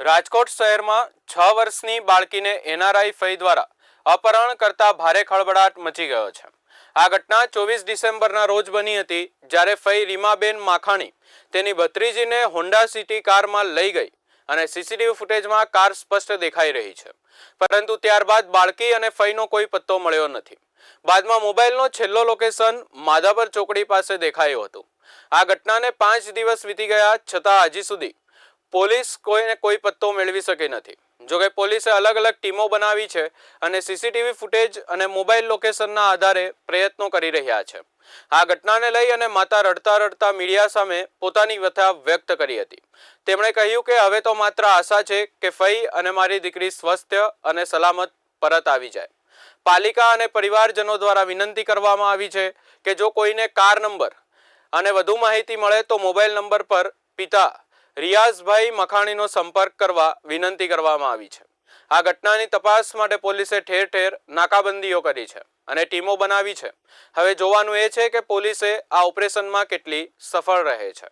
રાજકોટ શહેરમાં છ વર્ષની બાળકીને એનઆરઆઈ ફઈ દ્વારા અપહરણ કરતા ભારે ખળબડાટ મચી ગયો છે. આ ઘટના ચોવીસ ડિસેમ્બરના રોજ બની હતી, જ્યારે ફઈ રીમાબેન માખાણી તેની ભત્રીજીને હોન્ડા સિટી કારમાં લઈ ગઈ અને સીસીટીવી ફૂટેજમાં કાર સ્પષ્ટ દેખાઈ રહી છે. પરંતુ ત્યારબાદ બાળકી અને ફઈનો કોઈ પત્તો મળ્યો નથી. બાદમાં મોબાઈલનો છેલ્લો લોકેશન માધાપર ચોકડી પાસે દેખાયું હતું. આ ઘટનાને પાંચ દિવસ વીતી ગયા, છતાં હજી સુધી પોલીસ કોઈને કોઈ પત્તો મેળવી શકી નથી. જોકે પોલીસે અલગ અલગ ટીમો બનાવી છે અને સીસીટીવી ફૂટેજ અને મોબાઈલ લોકેશનના આધારે પ્રયત્નો કરી રહ્યા છે. આ ઘટનાને લઈ અને માતા રડતા રડતા મીડિયા સામે પોતાની વ્યથા વ્યક્ત કરી હતી. તેમણે કહ્યું કે હવે તો માત્ર આશા છે કે ફઈ અને મારી દીકરી સ્વસ્થ અને સલામત પરત આવી જાય. પાલિકા અને પરિવારજનો દ્વારા વિનંતી કરવામાં આવી છે કે જો કોઈને કાર નંબર અને વધુ માહિતી મળે તો મોબાઈલ નંબર પર પિતા રિયાઝભાઈ મખાણીનો સંપર્ક કરવા વિનંતી કરવામાં આવી છે. આ ઘટનાની તપાસ માટે પોલીસે ઠેર ઠેર નાકાબંધીઓ કરી છે અને ટીમો બનાવી છે. હવે જોવાનું એ છે કે પોલીસે આ ઓપરેશનમાં કેટલી સફળ રહે છે.